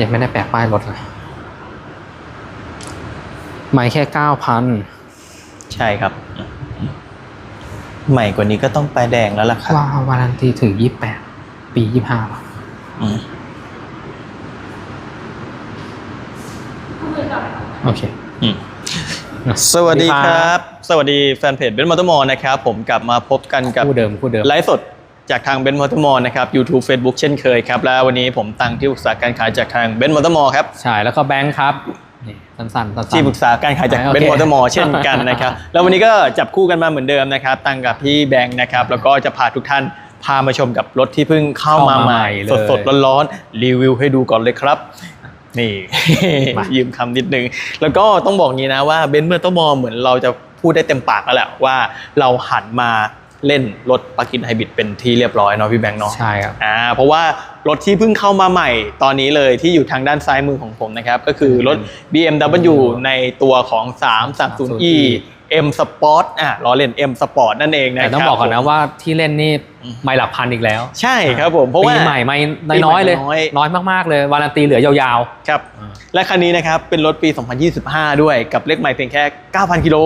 ยังไม่ได้แปะป้ายรถเลยไม่แค่เก้าพันใช่ครับ ใหม่กว่านี้ก็ต้องป้ายแดงแล้วล่ะครับ ว่าวารันตีถึงยี่แปดปียี่ห้าอืมโอเคอืมนะสวัสดีครับ สวัสดีแฟนเพจเบนซ์มอเตอร์มอลนะครับ ผมกลับมาพบกันกับคู่เดิมคู่เดิมไลฟ์สด จากทางเบนซ์มอเตอร์มอลนะครับ YouTube Facebook เช่นเคยครับ แล้ววันนี้ผมตังที่ปรึกษาการขายจากทางเบนซ์มอเตอร์มอลครับ ใช่ แล้วก็แบงค์ครับนี่สั้นๆสั้นๆที่ปรึกษาการขายจากโอเคเบนซ์มอเตอร์มอลเช่นกันนะครับ แล้ววันนี้ก็จับคู่กันมาเหมือนเดิมนะครับ ตังกับพี่แบงค์นะครับ แล้วก็จะพาทุกท่านพามาชมกับรถที่เพิ่งเข้ามาใหม่เลยสดๆร้อนๆรีวิวให้ดูก่อนเลยครับนี่มายืมคำนิดนึง แล้วก็ต้องบอกงี้นะว่าเบนซ์เมอร์ต้องมองเหมือนเราจะพูดได้เต็มปากแล้วแหละว่าเราหันมา เล่นรถปากินไฮบริดเป็นที่เรียบร้อยเนาะพี่แบงค์เนาะใช่ครับอ่าเพราะว่ารถที่เพิ่งเข้ามาใหม่ตอนนี้เลยที่อยู่ทางด้านซ้ายมือของผมนะครับ ก็คือรถ BMW ในตัวของ 330e M Sport อะล้อเล่น M Sport นั่นเองนะครับแต่ต้องบอกก่อนนะผมว่าที่เล่นนี่อืมไม่หลักพันอีกแล้ว ใช่ครับผมเพราะว่าปีใหม่ไม่น้อยๆเลยปีใหม่น้อยน้อยมากๆเลยวารันตีเหลือยาวครับ และคันนี้นะครับเป็นรถปี 2025 ด้วยกับเลขใหม่เพียงแค่ 9,000 กิโล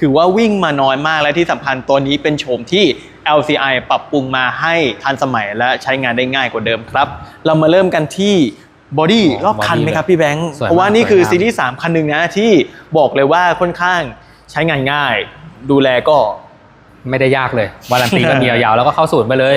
ถือว่าวิ่งมาน้อยมากและที่สำคัญตัวนี้เป็นโฉมที่ LCI ปรับปรุงมาให้ทันสมัยและใช้งานได้ง่ายกว่าเดิมครับ เรามาเริ่มกันที่บอดี้อ๋อรอบคัน body ไหมครับพี่แบงค์สวยมากเพราะว่านี่คือสวยงามซีรีส์3คันหนึ่งนะที่บอกเลยว่าค่อนข้าง ใช้งานง่าย ดูแลก็ๆไม่ได้ยากเลยวารันตีก็มียาวๆแล้วก็เข้าศูนย์ไปเลย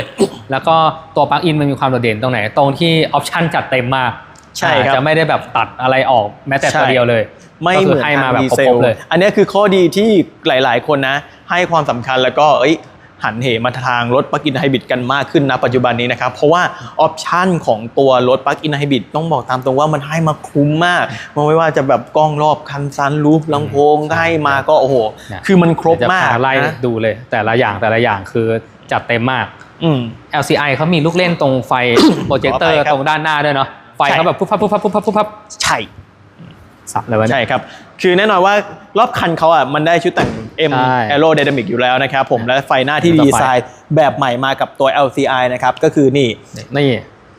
แล้วก็ตัวปลั๊กอินมันมีความโดดเด่นตรงไหน ตรงที่ออปชันจัดเต็มมากใช่ครับจะไม่ได้แบบตัดอะไรออกแม้แต่ตัวใช่เดียวเลย ไม่ก็เหคืมือนให้มาทางแบบดีคเซรลบๆเลย อันนี้คือข้อดีที่หลาย ๆ คนนะ ให้ความสำคัญแล้วก็เอ้ย หันเหมาทางรถปลั๊กอินไฮบริดกันมากขึ้นนะปัจจุบันนี้นะครับ เพราะว่าออปชันของตัวรถปลั๊กอินไฮบริดต้องบอกตามตรงว่ามันให้มาคุ้มมากไม่ว่าจะแบบกล้องรอบคันซันรูฟลำโพงก็ให้มาก็โอ้โหเนี่ยคือมันครบเดี๋ยวจะมากพาไล่นะดูเลย แต่ละอย่างแต่ละอย่างคือจัดเต็มมากอืม LCI เขามีลูกเล่นตรงไฟโปรเจคเตอร์ขออภัยครับตรงด้านหน้าด้วยเนาะไฟใช่เขาแบบปุ๊บพับปุ๊บพับปุ๊บพับปุ๊บพับใช่สับเลยวะเนี่ยใช่ครับ คือแน่นอนว่ารอบคันเขาอะมันได้ชุดแต่ง M ใช่ Aerodynamic อยู่แล้วนะครับผมและไฟหน้าที่ต่อไปดีไซน์แบบใหม่มากับตัว LCI นะครับ ก็คือนี่นี่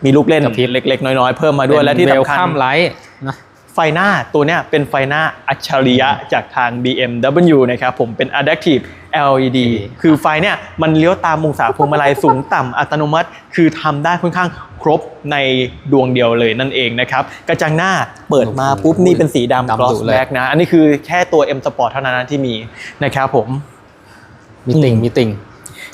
มีลูกเล่นกระพริบเล็กๆ น้อยๆ เพิ่มมาด้วยและที่เวลสำคัญคัมไลท์นะไฟหน้าตัวเนี้ยเป็นไฟหน้าอัจฉริยะจากทาง BMW นะครับผมเป็น Adaptive LED คือไฟเนี่ยมันเลี้ยวตามองศาพวงมาลัยสูงต่ำอัตโนมัติ คือทำได้ค่อนข้างครบในดวงเดียวเลยนั่นเองนะครับ กระจังหน้าเปิดมาปุ๊บนี่เป็นสีดำดำ gloss ดุเลย black นะ อันนี้คือแค่ตัว M Sport เท่านั้นนะที่มีนะครับผมมีติ่งมีติ่ง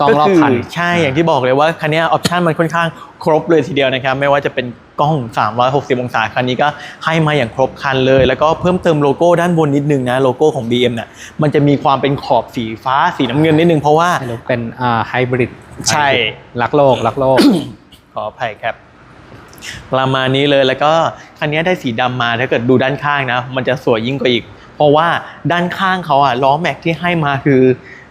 กล้องรอบคันใช่อย่างที่บอกเลยว่าคันเนี้ออปชันมันค่อนข้าง ครบเลยทีเดียวนะครับไม่ว่าจะเป็นกล้อง 360 องศาคันนี้ก็ให้มาอย่างครบคันเลย แล้วก็เพิ่มเติมโลโก้ด้านบนนิดนึงนะโลโก้ของ BM เนี่ยมันจะมีความเป็นขอบสีฟ้าสีน้ำเงินนิดนึงเพราะว่าให้รู้เป็นอ่าไฮบริดใช่รักโลกรักโลก ขออภัยครับประมาณนี้เลยแล้วก็คันนี้ได้สีดำมาถ้าเกิดดูด้านข้างนะ มันจะสวยยิ่งกว่าอีก เพราะว่าด้านข้างเขาอะล้อแม็กที่ให้มาคือ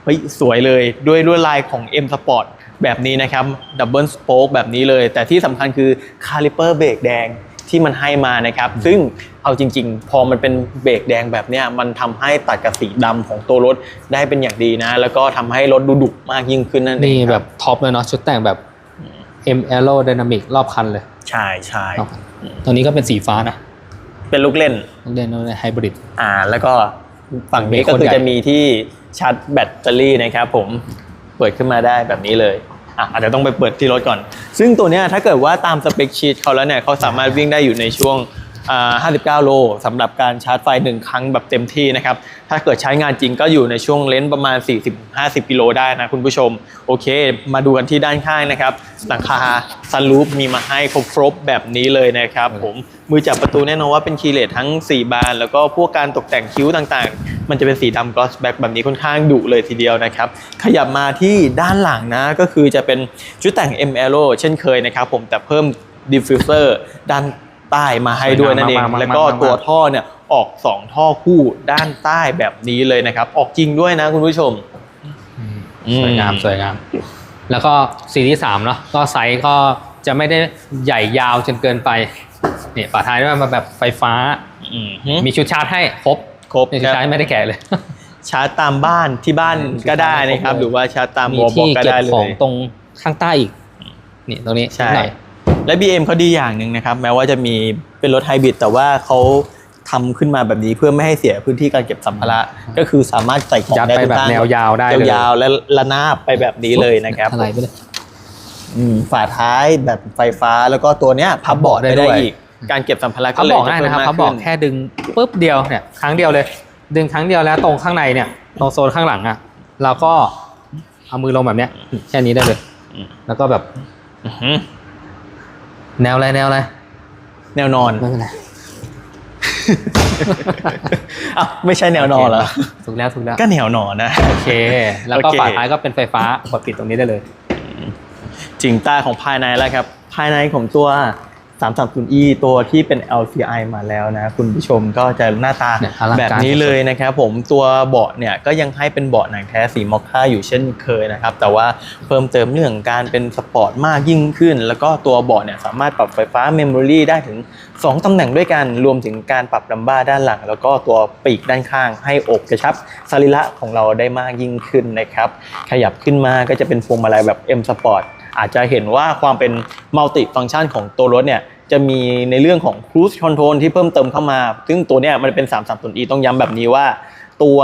เฮ้ยสวยเลยด้วยลวดลายของ M Sport แบบนี้นะครับดับเบิลสโป๊กแบบนี้เลย แต่ที่สำคัญคือคาลิเปอร์เบรกแดงที่มันให้มานะครับ ซึ่งเอาจริง ๆ พอมันเป็นเบรกแดงแบบเนี้ยมันทำให้ตัดกับสีดำของตัวรถได้เป็นอย่างดีนะ แล้วก็ทำให้รถดูดุมากยิ่งขึ้นนั่นเองนี่คแบรับบท็อปเลยเนาะชุดแต่งแบบ M Aerodynamic รอบคันเลย ใช่ใช่รอบคันตัวนี้ก็เป็นสีฟ้านะ เป็นลูกเล่นเรียนว่าไฮบริดอ่า แล้วก็ฝั่งนี้ก็เบรกคนคือใหญ่จะมีที่ชาร์จแบตเตอรี่นะครับผมเปิดขึ้นมาได้แบบนี้เลยอะอาจจะต้องไปเปิดที่รถก่อน ซึ่งตัวเนี้ยถ้าเกิดว่าตามสเปคชีตเขาแล้วเนี่ยเขาสามารถวิ่งได้อยู่ในช่วงอ่า59 โลสำหรับการชาร์จไฟ 1 ครั้งแบบเต็มที่นะครับ ถ้าเกิดใช้งานจริงก็อยู่ในช่วงเลนส์ประมาณ 40-50 กิโลได้นะคุณผู้ชม โอเค มาดูกันที่ด้านข้างนะครับ หลังคาซันรูฟมีมาให้ครบๆแบบนี้เลยนะครับผม มือจับประตูแน่นอนว่าเป็นคีย์เลสทั้ง 4 บาน แล้วก็พวกการตกแต่งคิ้วต่างๆ มันจะเป็นสีดำกลอสแบ็กแบบนี้ค่อนข้างดุเลยทีเดียวนะครับ ขยับมาที่ด้านหลังนะ ก็คือจะเป็นชุดแต่ง M Aero เช่นเคยนะครับผมแต่เพิ่มดิฟฟิวเซอร์ด้านใต้มาให้ด้วยนั่นเองมากๆๆๆๆแล้วก็ตัวท่อเนี่ยออก 2 ท่อคู่ด้านใต้แบบนี้เลยนะครับ ออกจริงด้วยนะคุณผู้ชมอืมสวยงามสวยงาม แล้วก็ซีรีส์สามเนาะก็ไซส์ก็จะไม่ได้ใหญ่ยาวจนเกินไป นี่ฝาท้ายด้วยมาแบบไฟฟ้าอืมมีชุดชาร์จให้ครบครบนี่ชุดชาร์จไม่ได้แกะเลย ชาร์จตามบ้านที่บ้านก็ได้นะครับ หรือว่าชาร์จตามมีวอลบ็อกที่ก็เก็บได้เลของยตรงข้างใต้อีกนี่ตรงนี้ใช่นิดหน่อยและ BM เขาดีอย่างหนึ่งนะครับ แม้ว่าจะมีเป็นรถไฮบริดแต่ว่าเขาทำขึ้นมาแบบนี้เพื่อไม่ให้เสียพื้นที่การเก็บสัมภาระก็คือสามารถใส่ของยัดได้ไปทุกแบบด้านแนวยาวได้เลยยาวๆและระนาบไปแบบนี้เลยนะครับอะไรไปเลยอืม ฝาท้ายแบบไฟฟ้าแล้วก็ตัวเนี้ยพับเบาะได้ได้ด้ได้วยอีกการเก็บสัมภาระก็เขาเลบยอกจะได้เพิ่มนะครับมากเขาบอกขึ้นแค่ดึงปุ๊บเดียวเนี่ยครั้งเดียวเลย ดึงครั้งเดียวแล้วตรงข้างในเนี่ยตรงโซนข้างหลังอะเราก็เอามือลงแบบเนี้ยแค่นี้ได้เลยอืมแล้วก็แบบอื้อหือแนวอะไรแนวอะไรแนวนอนไม่เป็นไรอ้าวไม่ใช่แนวนอนเหรอถูกแล้วถูกแล้ว ก็แนวนอนนะ โอเค แล้วก็โอเค ฝาท้ายก็เป็นไฟฟ้ากดปิดตรงนี้ได้เลย จริงใต้ของภายในแล้วครับ ภายในของตัว 330e ตัวที่เป็น LCI มาแล้วนะ คุณผู้ชมก็จะหน้าตาเนี่ยอลังการแบบนี้เลยนะครับผมตัวเบาะเนี่ยก็ยังให้เป็นเบาะหนังแท้สีมอคค่าอยู่เช่นเคยนะครับ แต่ว่าเพิ่มเติมเรื่องการเป็นสปอร์ตมากยิ่งขึ้น แล้วก็ตัวเบาะเนี่ยสามารถปรับไฟฟ้าเมมโมรีได้ถึง 2 ตำแหน่งด้วยกัน รวมถึงการปรับลัมบ้าด้านหลัง แล้วก็ตัวปีกด้านข้าง ให้อกกระชับสรีระของเราได้มากยิ่งขึ้นนะครับขยับขึ้นมาก็จะเป็นพวงมาลัยแบบ M Sport อาจจะเห็นว่าความเป็นมัลติฟัง c t ชันของตัวรถเนี่ยจะมีในเรื่องของ Cruise Control ที่เพิ่มเติมเข้ามา ซึ่งตัวเนี้ยมันเป็น 330e ต้องย้ำแบบนี้ว่าตัว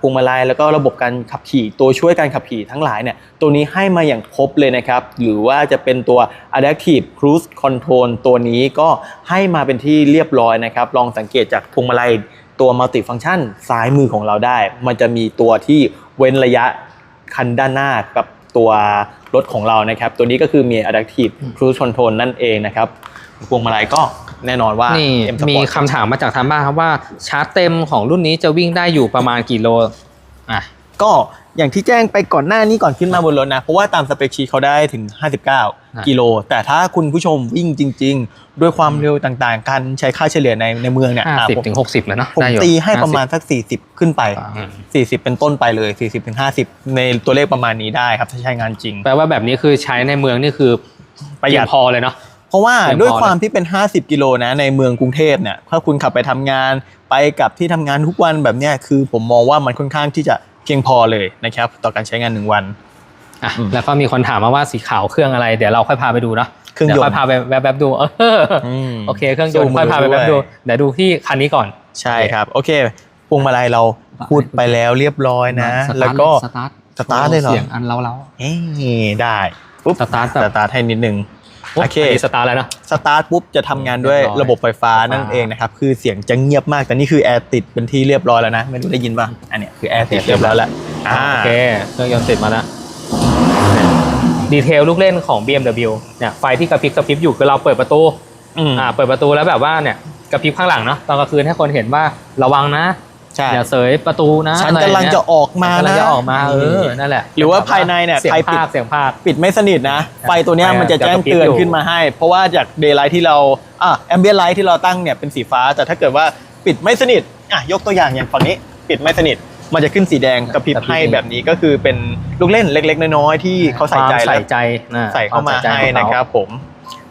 พวงมาลัยแล้วก็ระบบการขับขี่ตัวช่วยการขับขี่ทั้งหลายเนี่ยตัวนี้ให้มาอย่างครบเลยนะครับ หรือว่าจะเป็นตัว Adaptive Cruise Control ตัวนี้ก็ให้มาเป็นที่เรียบร้อยนะครับ ลองสังเกตจากพวงมาลัยตัว Multi Function ซ้ายมือของเราได้ มันจะมีตัวที่เว้นระยะคันด้านหน้ากับตัว รถของเรานะครับ ตัวนี้ก็คือมี Adaptive Cruise Control นั่นเองนะครับพวงมาลัยก็แน่นอนว่านี่ M Sport มีคำถามมาจากทางบ้านครับว่าชาร์จเต็มของรุ่นนี้จะวิ่งได้อยู่ประมาณกี่โลอะก็ อย่างที่แจ้งไปก่อนหน้านี้ก่อนขึ้นมาบนรถนะ เพราะว่าตามสเปคชีตเขาได้ถึง 59 กิโล แต่ถ้าคุณผู้ชมวิ่งจริง ๆ ด้วยความเร็วต่างๆ การใช้ค่าเฉลี่ยในในเมืองเนี่ยห้าอะสิบผมถึงหกสิบแล้วเนาะผมได้อยู่ตีให้ประมาณ50สัก 40 ขึ้นไปอืม40 เป็นต้นไปเลย 40ถึง50 ในตัวเลขประมาณนี้ได้ครับถ้าใช้งานจริง แปลว่าแบบนี้คือใช้ในเมืองนี่คือประหยัดเพียงพอเลยเนาะเพราะว่าเพียงพอด้วยความที่เป็น 50 กิโลนะในเมืองกรุงเทพเนี่ยถ้าคุณขับไปทำงานไปกับที่ทำงานทุกวันแบบเนี้ยคือผมมองว่ามันค่อนข้างที่จะ เพียงพอเลยนะครับ ต่อการใช้งานหนึ่งวัน อะอืมแล้วก็มีคนถามมาว่าสีขาวเครื่องอะไร เดี๋ยวเราค่อยพาไปดูเนาะเครื่องยนต์ ดี๋ยวค่อยพาไปแวบๆดูเอออมโอเคเครื่องยนต์สู้มือค่อยพาไปแวบด้ดูวย เดี๋ยวดูที่คันนี้ก่อน ใช่ครับ โอเคพวงมาลัยเราพูดไปแล้วเรียบร้อยนะ สตาร์ทแล้วก็ สตาร์ทสตาร์ทเลยเหรอ เสียงอันเล้าเอ้ยได้ปุ๊บสตาร์ทแบบสตาร์ทให้นิดนึงๆ โอเคนนี้สตาร์ทแล้วเนาะสตาร์ทปุ๊บจะทำงานด้วยเรียบร้อยระบบไฟฟ้าไฟฟ้านั่นั่นเองนะครับ คือเสียงจะเงียบมาก แต่นี่คือแอร์ติดเป็นที่เรียบร้อยแล้วนะ ไม่รู้ได้ยินป่ะ อันเนี้ยคือแอร์ติดเรียบร้อยแล้วอ่าโอเคเครื่องยนต์ติดมาแล้วดีเทลลูกเล่นของ BMW เนี่ยไฟที่กระพริบกระพริบอยู่คือเราเปิดประตูอืมอ่าเปิดประตูแล้วแบบว่าเนี่ยกระพริบข้างหลังเนาะตอนกลางคืนให้คนเห็นว่าระวังนะ ใช่อย่าเสยประตูนะฉันกำลังจะออกมาฉันกำลังนะจะออกมาเออนั่นแหละ หรือว่าภายในเนี่ยเสียงใครปิดภาคเสียงภาคปิดไม่สนิทนะ ไฟตัวเนี้ยไฟอะมันจะแจ้งเตือนขึ้นมาให้ เพราะว่าจากเดย์ไลท์ที่เราอะแอมเบียไลท์ที่เราตั้งเนี่ยเป็นสีฟ้า แต่ถ้าเกิดว่าปิดไม่สนิทอะยกตัวอย่างอย่างฝั่งนี้ปิดไม่สนิทมันจะขึ้นสีแดงกระพริบให้แบบนี้ก็คือเป็นลูกเล่นเล็ก ๆ น้อยๆที่เขาใส่ใจความและใส่ใจนะใส่เข้ามาควใส่ใจให้ของเขนะครับผม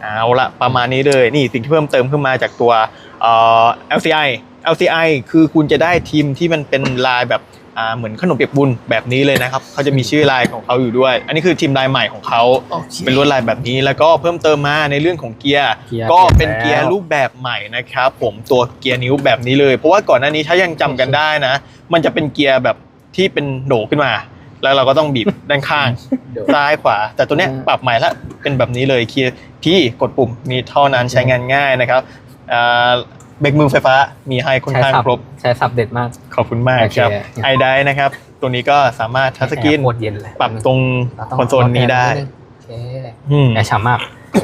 เอาละประมาณนี้เลยนี่สิ่งที่เพิ่มเติมขึ้นมาจากตัวเอ่อ LCI LCI คือคุณจะได้ทีมที่มันเป็นลายแบบอ่าเหมือนขนมเปียกบุญแบบนี้เลยนะครับเขาจะมีชื่อลายของเขาอยู่ด้วย อันนี้คือทีมลายใหม่ของเขาโอเคเป็นลวดลายแบบนี้แล้วก็เพิ่มเติมมาในเรื่องของเกียร์เกียร์ก็เปลี่เป็นยนแล้วเกียร์รูปแบบใหม่นะครับผมตัวเกียร์นิ้วแบบนี้เลย เพราะว่าก่อนหน้านี้ถ้ายังจำกันได้นะ มันจะเป็นเกียร์แบบที่เป็นโหนขึ้นมา แล้วเราก็ต้องบีบด้านข้างเดี๋ยวซ้ายขวา แต่ตัวเนี้ยอืมปรับใหม่ละเป็นแบบนี้เลยเกียร์ที่กดปุ่มมีเท่านั้นใช้งานง่ายนะครับอ่า เบรกมือไฟฟ้ามีให้ค่อนใช้ข้างสับครบ ใช้สับเด็ดมาก ขอบคุณมากโอเคครับไอไดนะครับ ตัวนี้ก็สามารถทัชสกรีนแอร์โคตรเย็นเลยปรับตรงเราต้องคอนโซลนี้ได้ลดแอร์นิดนึงโอเคอืมแอร์ฉ่ำมาก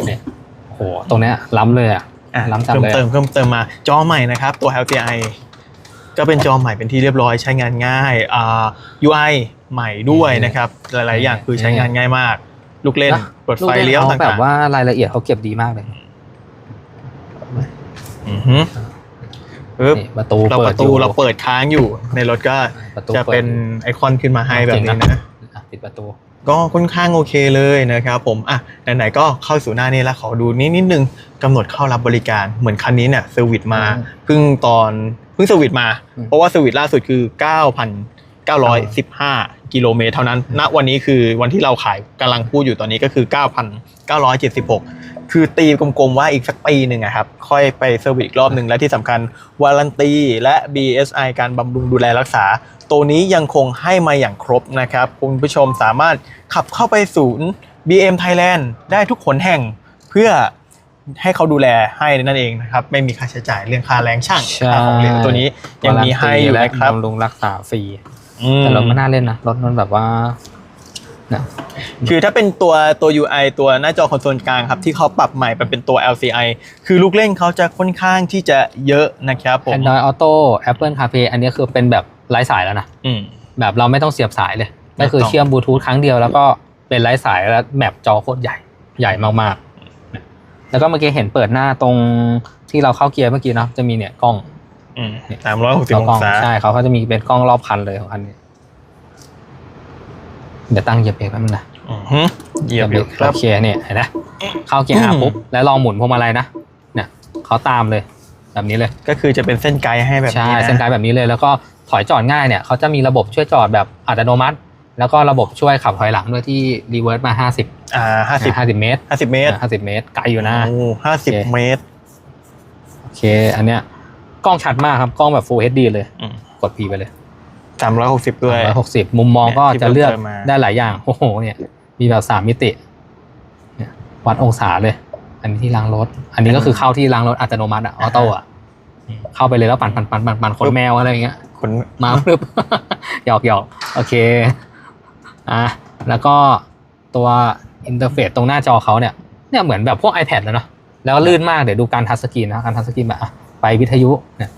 เนี่ยโอ้โหตรงเนี้ยล้ำเลยอะอะล้ำจัดเพิ่มเลยเติมเพิ่มเติมมาจอใหม่นะครับ ตัว LTI ก็เป็นจอใหม่เป็นที่เรียบร้อยใช้งานง่ายอ่า UI ใหม่ด้วยนะครับ หลายๆ อย่างคือใช้งานง่ายมาก ลูกเล่นนะเปิดไฟเลี้ยวลูกต่างแบๆบว่ารายละเอียดเขาเก็บดีมากเลยอือฮึ ปึ๊บนี่ประตูเราเปิปดระตูอยู่ เราเปิดค้างอยู่ ในรถก็ประตูจะปิดเป็นไอคอนขึ้นมาให้แบบนี้นะ อะปิดประตู ก็ค่อนข้างโอเคเลยนะครับผม อะ ไหนๆ ก็เข้าสู่หน้านี้แล้วขอดูนิดนิดนึงกำหนดเข้ารับบริการ เหมือนคันนี้เนี่ยเซอร์วิสมาอืมเพิ่งตอนเพิ่งเซอร์วิสมา อืมเพราะว่าเซอร์วิสล่าสุดคือ 9,915 กิโลเมตรเท่านั้น ณ วันนี้คือวันที่เราขายกำลังพูดอยู่ตอนนี้ก็คือ 9,976 คือตีกลมๆว่าอีกสักปีหนึ่งอะครับ ค่อยไปเซอร์วิสอีกรอบหนึ่งและที่สำคัญวารันตีและ BSI การบำรุงดูแลรักษา ตัวนี้ยังคงให้มาอย่างครบนะครับ คุณผู้ชมสามารถขับเข้าไปศูนย์ BM Thailand ได้ทุกขนแห่งเพื่อให้เขาดูแลให้นั่นเองนะครับ ไม่มีค่าใช้จ่ายเรื่องค่าแรงช่างใช่ค่าของเหลวตัวนี้ยังมีให้อยู่และนะครับบำรุงรักษาฟรีอืมแต่รถไม่น่าเล่นนะรถมันแบบว่าเนี่ยคือถ้าเป็นตัวตัว UI ตัวหน้าจอคอนโซลกลางครับ ที่เขาปรับใหม่ไปเป็นตัว LCI คือลูกเล่นเขาจะค่อนข้างที่จะเยอะนะครับผม Android Auto Apple CarPlay อันนี้คือเป็นแบบไร้สายแล้วนะอืมแบบเราไม่ต้องเสียบสายเลยไม่ก็คือต้องเชื่อมบลูทูธครั้งเดียวแล้วก็เป็นไร้สายแล้วแมปจอโคตรใหญ่ใหญ่มากๆ แล้วก็เมื่อกี้เห็นเปิดหน้าตรงที่เราเข้าเกียร์เมื่อกี้เนาะจะมีเนี่ยกล้องอืมสามร้อยหกสิบแล้วอกล้องงศาใช่เขาก็จะมีเป็นกล้องรอบคันเลยของคันนี้ เดี๋ยวตั้งเหยียบเบรกแป๊บนึงนะอือฮึเหยียบอยู่ครับ โอเคเนี่ยเห็นไหมเข้าเกียร์อาอืมปุ๊บแล้วลองหมุนพวงมาลัยนะเนี่ยเขาตามเลย แบบนี้เลยก็คือจะเป็นเส้นไกด์ให้แบบใช่นี้นะเส้นกลายแบบนี้เลย แล้วก็ถอยจอดง่ายเนี่ยเขาจะมีระบบช่วยจอดแบบอัตโนมัติ แล้วก็ระบบช่วยขับถอยหลังด้วยที่รีเวิร์สมา 50 อ่าห้าสิบ50 เมตรห้าสิบเมตร50เมตรไกลอยู่นะ โอ้ห้าสิบโอเค เมตรโอเค อันเนี้ยกล้องชัดมากครับ กล้องแบบ Full HD เลย อืมกด P ไปเลย สามร้อยหกสิบด้วย160มุมมองก็เนี่ยที่จะเลือกเพิ่มเติมมาได้หลายอย่าง โอ้โห เนี่ย มีแบบ3มิติเนี่ยวัดองศาเลย อันนี้ที่ล้างรถ อันนี้ก็คือเข้าที่ล้างรถอัตโนมัติอะออโต้อะเข้าไปเลยแล้วปั่นปั่นปั่นปั่นปั่นขนแมวอะไรอย่างเงี้ยคนมาปึ๊บหยอกหยอกโอเคอะแล้วก็ตัวอินเทอร์เฟซตรงหน้าจอเขาเนี่ยเนี่ยเหมือนแบบพวก iPad แล้วเนาะแล้วก็ลื่นมากเดี๋ยวดูการทัชสกรีนนะการทัชสกรีนแบบอะไปวิทยุเนี่ย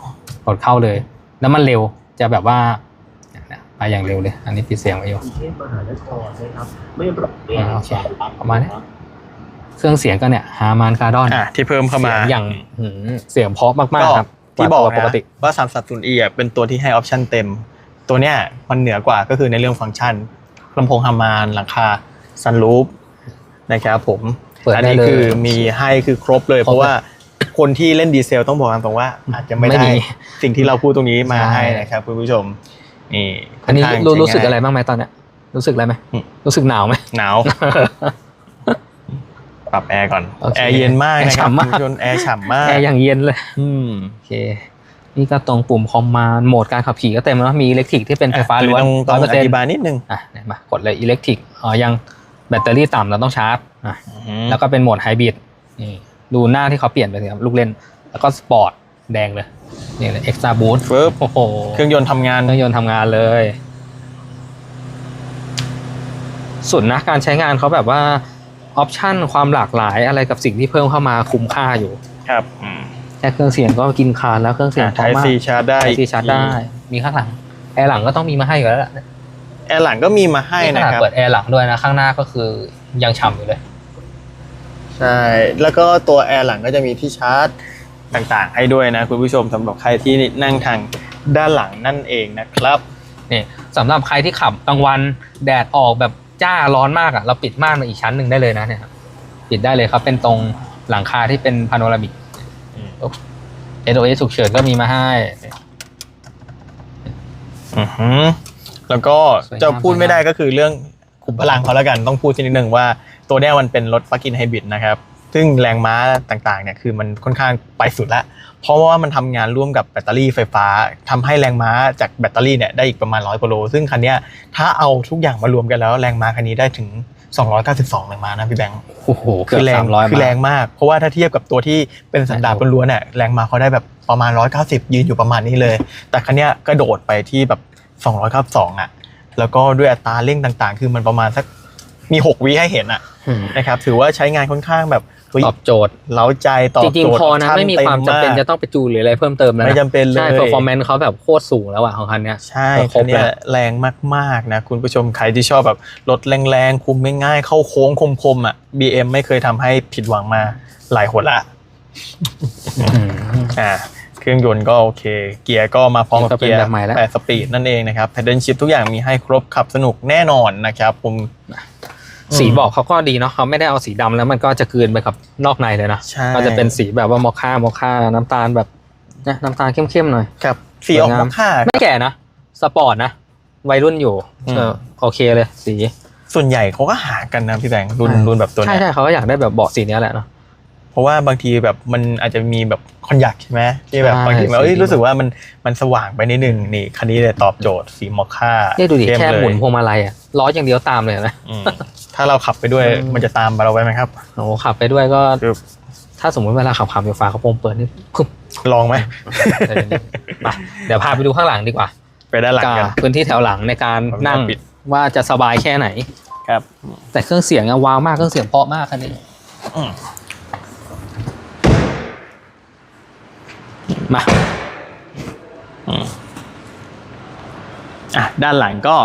กดเข้าเลย แล้วมันเร็วจะแบบว่าเนี่ย ไปอย่างเร็วเลย อันนี้ปิดเสียงไว้อยู่กรุงเทพมหานครนะครับไม่ปรับเปลี่ยนอ่าโอเคประมาณนี้เครื่องเสียงก็เนี่ยฮามานคาร์ดอนอะที่เพิ่มเข้ามาเสียงอย่างหืมเสียงเพราะมากก็ๆครับที่บอกว่าตัวปกตินะว่า3 3 0 e อะเป็นตัวที่ให้ออปชันเต็ม ตัวเนี้ยมันเหนือกว่าก็คือในเรื่องฟังก์ชันลำโพงฮามานหลังคาซันรูฟนะครับผมเปิดอันได้นี้เลยคือมีให้คือครบเลยครบเพราะว่าคนที่เล่นดีเซลต้องบอกตรงๆว่าอาจจะไม่ไม่ได้มีสิ่งที่เราพูดตรงนี้มาใช่ให้นะครับคุณผู้ชม นี่อันนี้ค่ข้างรู้ใช้รู้สึกง่ายอะไรบ้างไหมตอนเนี้ยรู้สึกอะไรไหมอืมรู้สึกหนาวไหมหนาวปรับแอร์ก่อนโอเคแอร์เย็นมากนะแอร์ครับฉ่ำมากคุณผู้ชมแอร์ฉ่ำมากแอร์อย่างเย็นเลยอืมโอเคนี่ก็ตรงปุ่มคอมมานด์โหมดการขับขี่ก็เต็มแล้วมีอิเล็กทริกที่เป็นไฟฟ้าล้วนต้องต้ร้อองยเปอร์อเซ็นต์ธิบายนิดนึงอะเนี่ยมากดเลยอิเล็กทริกอ๋อยังแบตเตอรี่ต่ำเราต้องชาร์จอะแล้วก็เป็นโหมดไฮบริดนี่ดูหน้าที่เขาเปลี่ยนไปสิครับลูกเล่น แล้วก็สปอร์ตแดงเลย นี่เลยเอ็กซ์ตร้าบูทปึ๊บโอ้โหเครื่องยนต์ทำงานเครื่องยนต์ทำงานเลยสุดนะการใช้งานเขาแบบว่าออปชันความหลากหลายอะไรกับสิ่งที่เพิ่มเข้ามาคุ้มค่าอยู่ครับอืมแค่เครื่องเสียงก็กินคานแล้วเครื่องเสียงไทยเพราะมากซีชาร์จได้ไทยซีชาร์จได้ มีข้างหลังแอร์หลังก็ต้องมีมาให้อยู่แล้วล่ะแอร์หลังก็มีมาให้นี่ขนะนาดครับเปิดแอร์หลังด้วยนะข้างหน้าก็คือยังฉ่ำอยู่เลย ใช่ แล้วก็ตัวแอร์หลังก็จะมีที่ชาร์จ ต่างๆ ให้ด้วยนะคุณผู้ชมสำหรับใครที่นั่งทางด้านหลังนั่นเองนะครับนี่สำหรับใครที่ขับกลางวันแดดออกแบบจ้าร้อนมากอะเราปิดม่านมาอีกชั้นหนึ่งได้เลยนะเนี่ยครับปิดได้เลยครับเป็นตรงหลังคาที่เป็นพาโนรามิก SOS ฉุกเฉินก็มีมาให้อือหือแล้วก็สวยงามจะพูดไม่ได้ก็คือเรื่องขุมพลังเขาแล้วกันต้องพูดทีนิดนึงว่าตัวเนี้ยมันเป็นรถปลั๊กอินไฮบริดนะครับ ซึ่งแรงม้าต่างๆเนี่ยคือมันค่อนข้างไปสุดละเพราะว่ามันทำงานร่วมกับแบตเตอรี่ไฟฟ้าทำให้แรงม้าจากแบตเตอรี่เนี่ยได้อีกประมาณร้อยกิโลซึ่งคันเนี้ยถ้าเอาทุกอย่างมารวมกันแล้ว แรงม้าคันนี้ได้ถึง 292 แรงม้านะพี่แบงค์โอ้โหเกืคืออบแรงสามร้อยคือแรงมาก เพราะว่าถ้าเทียบกับตัวที่เป็นสันดาปล้วนๆเนี่ยแรงมาเขาได้แบบประมาณ 190 ยืนอยู่ประมาณนี้เลย แต่คันเนี้ยกระโดดไปที่แบบ 292อะแล้วก็ด้วยอัตราเร่งต่างๆ คือมันประมาณสักมี 6วิให้เห็นอะอืมนะครับถือว่าใช้งานค่อนข้างแบบเฮ้ย ตอบโจทย์เล้าใจตอบจริงโจทย์ๆพอนะปชั่ไม่มีความจำเป็นต็จะต้องไปจูนหรืออะไรเพิ่มเติมแล้วนะไม่จำเป็นเลยใช่ performance เขาแบบโคตรสูงแล้วอะของคันเนี้ยใช่ครคับนเนี้ยแล้วแรงมากๆนะคุณผู้ชมใครที่ชอบแบบรถแรงๆคุมง่ายๆเข้าโค้งคมๆอะ BM ไม่เคยทำให้ผิดหวังมาหลายหนละอืมอ่าเครื่องยนต์ก็โอเค เกียร์ก็มาพร้อมกับเกีเกียยร์ร์ก็เป็นแบบใหม่แล้วแปดสปีดนั่นเองนะครับแพดเดิลชิพทุกอย่างมีให้ครบขับสนุกแน่นอนนะครับผม สีบอกเขาก็ดีเนาะเขาไม่ได้เอาสีดำแล้วมันก็จะกลืนไปกับนอกในเลยนะใช่ก็จะเป็นสีแบบว่ามอคค่ามอคค่าน้ำตาลแบบนะน้ำตาลเข้มๆหน่อยครับสีออกสวยงามมอค่าไม่แก่นะสปอร์ตนะวัยรุ่นอยู่อืมเออโอเคเลยสีส่วนใหญ่เขาก็หากันนะพี่แบงค์รุ่นใช่รุ่นแบบตัวใช่เนี้ยใช่เขาก็อยากได้แบบเบาะสีเนี้ยแหละเนาะเพราะว่าบางทีแบบมันอาจจะมีแบบคอนยักใช่ไหมที่แบบใช่บางทีแบบเอ้ยสีรู้สึกว่ามันมันสว่างไปนิดนึงนี่คันนี้เลยตอบโจทย์สีมอคค่าเนี่ยดูดิเข้แค่เลยหมุนพวงมาลัยอะล้ออย่างเดียวตามเลยนะอืม ถ้าเราขับไปด้วยอืมมันจะตามเราไปไหมครับโอ้โหขับไปด้วยก็คือถ้าสมมติเวลาขับขับอยู่ฟ้ากระโปรงเปิดนี่พึบลองไหมเลยนี่ไปเดี๋ยวพาไปดูข้างหลังดีกว่า ไปด้านหลังกากันพื้นที่แถวหลังในการนั่งปิดว่าจะสบายแค่ไหนครับ แต่เครื่องเสียงอะว้าวมากเครื่องเสียงเพราะมากคันนี้อืมมาอะด้านหลังก็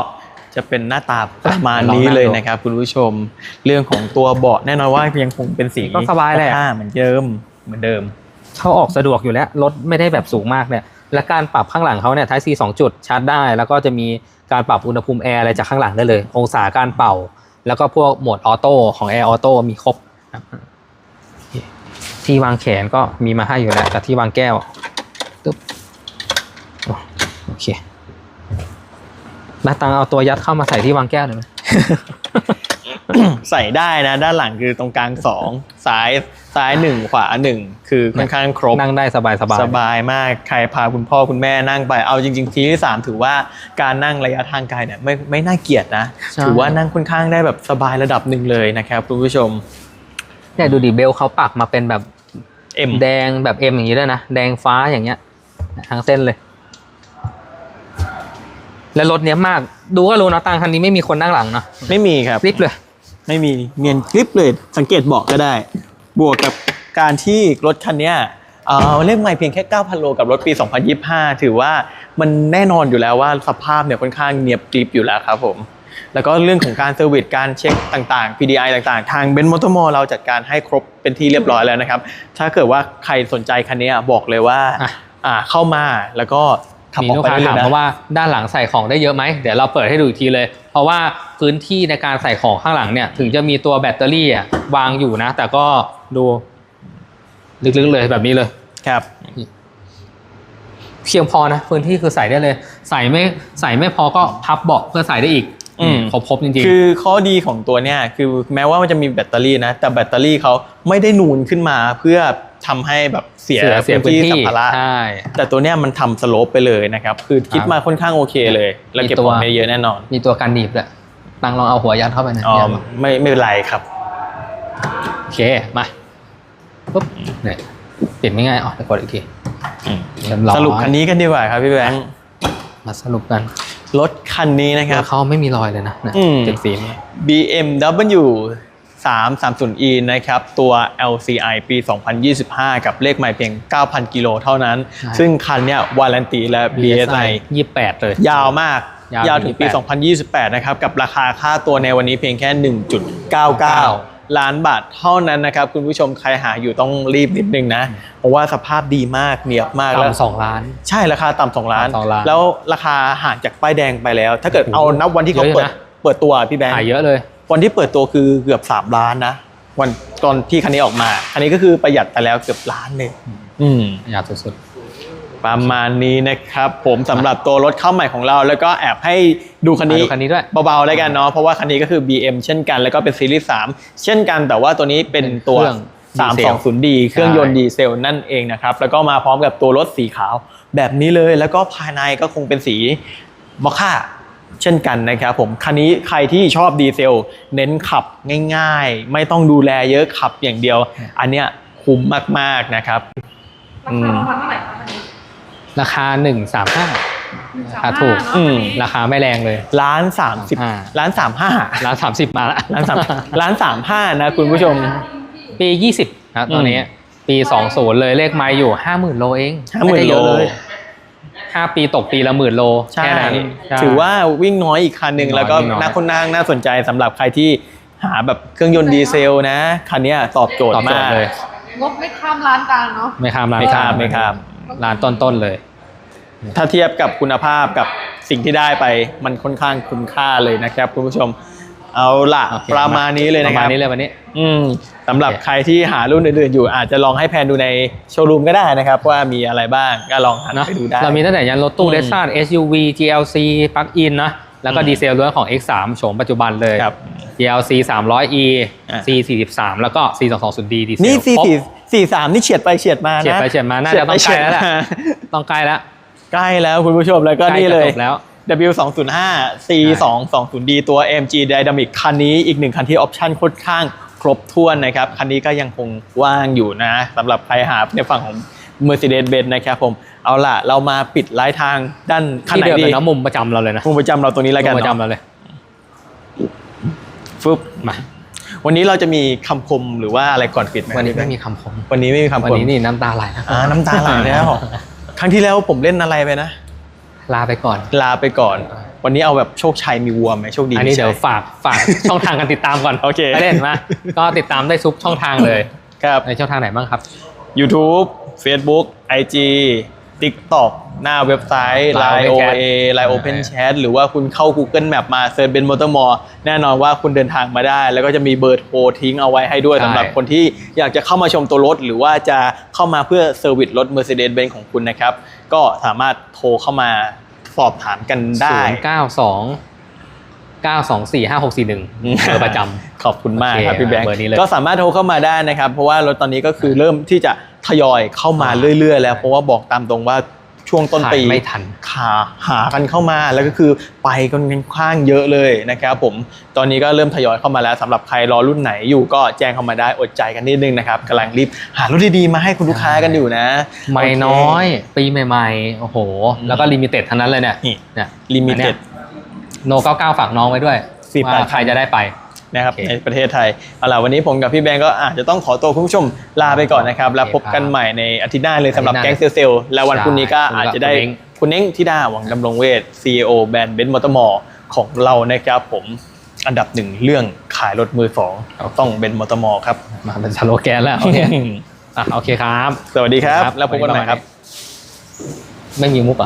จะเป็นหน้าตาประมาณนี้เลยนะครับ คุณผู้ชมเรื่องของตัวเบาะแน่นอนว่ายังคงเป็นสีก็สบายแหละผ้าเหมือนเดิมเหมือนเดิม เข้าออกสะดวกอยู่แล้วรถไม่ได้แบบสูงมากเนี่ยและการปรับข้างหลังเขาเนี่ยท้ายซีสองจุดชาร์จได้ แล้วก็จะมีการปรับอุณหภูมิแอร์อะไรจากข้างหลังได้เลย องศาการเป่า แล้วก็พวกโหมดออโต้ของแอร์ออโต้มีครบครับที่วางแขนก็มีมาให้อยู่แล้วกับที่วางแก้วตึ๊บโอโอเค มาตังเอาตัวยัดเข้ามาใส่ที่วางแก้วหน่อยไหม ใส่ได้นะ ด้านหลังคือตรงกลางสองซ้ายซ้ายหนึ่งขวาหนึ่งคือค่อนข้างครบนั่งได้สบายสบายสบายมากใครพาคุณพ่อคุณแม่นั่งไปเอาจริง ๆ ทีที่สามถือว่าการนั่งระยะทางไกลเนี่ยไม่ไม่น่าเกลียดนะ ถือว่านั่งค่อนข้างได้แบบสบายระดับหนึ่งเลยนะครับคุณผู้ชมเนี่ยดูดิเบลเขาปักมาเป็นแบบเอ็มแดงแบบเอ็มอย่างนี้ด้วยนะ แดงฟ้าอย่างเงี้ยทั้งเส้นเลย แล้วรถเนี้ยมากดูก็รู้นะตังคันนี้ไม่มีคนนั่งหลังเนาะไม่มีครับคลิปเลย ไม่มีเนียนคลิปเลยสังเกตเบอกก็ได้ บวกกับการที่รถคันเนี้ยเอ่อเลขไม่เพียงแค่ 9,000 โลกับรถปี 2025 ถือว่ามันแน่นอนอยู่แล้วว่าสภาพเนี่ยค่อนข้างเนียบกริบอยู่แล้วครับผม แล้วก็เรื่องของการเซอร์วิสการเช็คต่างๆ PDI ต่างๆ ทางเบนซ์มอเตอร์มอเราจัดการให้ครบเป็นที่เรียบร้อยแล้วนะครับ ถ้าเกิดว่าใครสนใจคันเนี้ยบอกเลยว่าอะอ่าเข้ามาแล้วก็ ขับมีออกลูกไปค้าได้เลถามยนะเพราะว่าด้านหลังใส่ของได้เยอะไหมเดี๋ยวเราเปิดให้ดูอีกทีเลย เพราะว่าพื้นที่ในการใส่ของข้างหลังเนี่ยถึงจะมีตัวแบตเตอรี่อะวางอยู่นะ แต่ก็ดูลึกๆเลยแบบนี้เลย ครับ เพียงพอนะพื้นที่คือใส่ได้เลย ใส่ไม่ใส่ไม่พอก็พับเบาะเพื่อใส่ได้อีกอืม ครบครบจริงๆคือข้อดีของตัวเนี้ยคือแม้ว่ามันจะมีแบตเตอรี่นะ แต่แบตเตอรี่เขาไม่ได้นูนขึ้นมาเพื่อทำให้แบบเสียเสียเสียพื้นที่สัมภาระใช่แต่ตัวเนี้ยมันทำสโลปไปเลยนะครับ คือคิดมาค่อนข้างโอเคเลย แล้วเก็บมีตัขวองได้เยอะแน่นอน มีตัวกันหนีบด้วยตังลองเอาหัวยัดเข้าไปหนะอ๋อไม่ไม่เป็นไรครับ โอเค มาปุ๊บเนี่ยปิดไม่ง่ายอ๋อเดี๋ยวกดอีกทีเรียบร้อยสรุปคันนี้กันดีกว่าครับพี่แบงค์ มาสรุปกัน รถคันนี้นะครับแล้วเขาไม่มีรอยเลยนะเนี่ยอืมติดฟิล์ม BMW 330e นะครับ ตัว LCI ปี 2025 กับเลขใหม่เพียง 9,000 กิโลเท่านั้น ซึ่งคันเนี้ยวารันตีและ BSI ยี่แปดเลย ยาวมาก ยาวยาวถึงปี28 2028 นะครับ กับราคาค่าตัวในวันนี้เพียงแค่ 1.99 ล้านบาทเท่านั้นนะครับ คุณผู้ชมใครหาอยู่ต้องรีบนิดนึงนะ เพราะว่าสภาพดีมากเนียบมากแล้วต่ำสองล้าน ใช่ราคาต่ำสองล้านต่ำสองล้านแล้วราคาห่างจากป้ายแดงไปแล้ว ถ้าเกิดโอ้เอาโหนับวันที่เขาเยอะเปิดนะเปิดตัวพี่แบงค์หายเยอะเลย วันที่เปิดตัวคือเกือบ 3 ล้านนะวันตอนที่คันนี้ออกมา คันนี้ก็คือประหยัดไปแล้วเกือบล้านเลยอืมอยากสุด ประมาณนี้นะครับผมสำหรับตัวรถเข้าใหม่ของเรา แล้วก็แอบให้ดูๆคันมานี้ดูคันนี้ด้วย เบาๆแล้วกันเนาะเพราะว่าคันนี้ก็คือ BM เช่นกันแล้วก็เป็นซีรีส์3เช่นกันแต่ว่าตัวนี้เป็นตัว เครื่อง 320D เครื่องยนต์ดีเซลนั่นเองนะครับ แล้วก็มาพร้อมกับตัวรถสีขาวแบบนี้เลย แล้วก็ภายในก็คงเป็นสีมอคค่าเช่นกันนะครับผม คันนี้ใครที่ชอบดีเซล เน้นขับง่ายๆ ไม่ต้องดูแลเยอะขับอย่างเดียว อันเนี้ยคุ้มมากๆนะครับ ราคาประมาณเท่าไหร่คะอันนี้ ราคาหนึ่งสามห้าราคาถูกอืมราคาไม่แรงเลยล้านสามสิบอ่าล้านสามห้าร้านสามสิบมาละล้านสามล้านสามห้านะคุณผู้ชม ปียี่สิบครับตอนนี้ ปีสองศูนย์เลยเลขไม้อยู่ห้าหมื่นโลเอง50,000ไม่ได้เยอะโลเลยห้าปีตกปีละหมื่นโลใช่แค่นั้นใช่ถือว่าวิ่งน้อยอีกคันหนึ่งวิ่งน้อยแล้วก็วิ่งน้อยน่าคนน่าน่าสนใจสำหรับใครที่หาแบบเครื่องยนต์ดีเซลนะ คันเนี้ยตอบโจทย์ตอบโจมาทกย์เลยงบไม่ข้ามล้านกลางเนาะไม่ข้ามร้านไม่ข้ามไม่ข้ามร้านต้นๆเลย ถ้าเทียบกับคุณภาพกับสิ่งที่ได้ไปมันค่อนข้างคุ้มค่าเลยนะครับคุณผู้ชม เอาล่ะโอเคประมาณนี้เลยปนะระคมาณรับนี้เลยวันนี้ อืมสำหรับโอเคใครที่หารุ่นอื่นๆอยู่อาจจะลองให้แพนดูในโชว์รูมก็ได้นะครับว่ามีอะไรบ้างก็ลองหันเนอะไปดูได้ เรามีตั้งแต่ยันรถตู้อืมเ e สซ่า SUV GLC ปลั๊กอินนะแล้วก็อืมดีเซลล้วนของ X3 โฉมปัจจุบันเลย ครับ GLC 300E อะ C43 แล้วก็ C220D ดีเซลนี่ C ครบสี่43นี่เฉียดไปเฉียดมานะเฉียดไปเฉียดมาน่าจะต้องใกล้แล้วแหละเฉียดไปเฉียดมาต้องใกล้แล้ว ใกล้แล้วคุณผู้ชมแล้วก็นี่เลยใกจะจบแล้ว W 2 0 5 C 2 2 0 D ตัว AMG Dynamic คันนี้อีกหนึ่งคันที่ออปชั่นค่อนข้างครบถ้วนนะครับ คันนี้ก็ยังคงว่างอยู่นะสำหรับใครหาในฝั่งของ Mercedes-Benz นะครับผม เอาล่ะ เรามาปิดไลท์ทางด้านคันที่ไหนเดิมดีเป็นน้ำมุมประจำเราเลยนะ มุมประจำเราตรงนี้แล้วกันมุมประจำเนาะเราเลยฟึบมาวันนี้เราจะมีคำคมหรือว่าอะไรก่อนปิดไหมวันนี้ไม่มีคำคม วันนี้ไม่มีคำวันคมนี้นี่น้ำตาไหลนะอ่าน้ำตาไหลแล้ว ครั้งที่แล้วผมเล่นอะไรไปนะ ลาไปก่อน ลาไปก่อน วันนี้เอาแบบโชคชัยมีวัวไหมโชคดีอันนี้มีชัเดี๋ยวฝากฝากช่องทางการติดตามก่อนโอเคไปเล่นมาก็ติดตามได้ทุกช่องทางเลยครับในช่องทางไหนบ้างครับ YouTube Facebook IG TikTok หน้าเว็บไซต์ Line Line Open OA Line Open Chat หรือว่าคุณเข้า Google Map มาเซิร์ชเป็นมอเตอร์มอแน่นอนว่าคุณเดินทางมาได้ แล้วก็จะมีเบอร์โทรทิ้งเอาไว้ให้ด้วยใช่ สำหรับคนที่อยากจะเข้ามาชมตัวรถ หรือว่าจะเข้ามาเพื่อเซอร์วิสรถ Mercedes-Benz ของคุณนะครับ ก็สามารถโทรเข้ามาสอบถามกันได้ศูนย์เก้าสองเก้าสองสี่ห้าหกสี่หนึ่งเบอร์ประจำ ขอบคุณมากโอเคครับพี่แบงค์เบอร์นี้เลยก็สามารถโทรเข้ามาได้นะครับ เพราะว่ารถตอนนี้ก็คือเริ่มที่จะ ทยอยเข้ามาอ่าเรื่อย ๆ แล้ว เพราะว่าบอกตามตรงว่าช่วงต้นปีขายไม่ทันขาหากันเข้ามาแล้วก็คือไปกันค่อนข้างเยอะเลยนะครับผมตอนนี้ก็เริ่มทยอยเข้ามาแล้วสำหรับใครรอรุ่นไหนอยู่ก็แจ้งเข้ามาได้อดใจกันนิดนึงนะครับกำลังรีบหารถดีๆมาให้คุณลูกค้ากันอยู่นะ ไม่โเคน้อย ปีใหม่ๆโอ้โหอืมแล้วก็ลิมิเต็ดทั้งนั้นเลยเนี่ยนี่เนี่ยลิมิเต็ดโนเก้าเก้าฝากน้องไว้ด้วยสิบแปดว่าใครจะได้ไป นะครับโอเคในประเทศไทย เอาล่ะวันนี้ผมกับพี่แบงก์ก็อาจจะต้องขอตัวคุณผู้ชมลาไปก่อนนะครับ แล้วพบกันใหม่ในอาทิตย์หน้าเลยสำหรับอาทิตย์หน้าแก๊งเซลเซลแล้ววันใช่พรุ่งนี้ก็อาจจะได้คุณเล้งคุณเน้งที่ดาหวังดำรงเวท CEO แบรนด์เบนซ์มอเตอร์มอของเรานะครับผมอันดับหนึ่งเรื่องขายรถมือสองต้องเบนซ์มอเตอร์มอครับมาเป็นสโลแกนแล้วโอเคอะโอเคครับ สวัสดีครับ แล้วพบกันใหม่ครับ ไม่มีมุกเหรอะ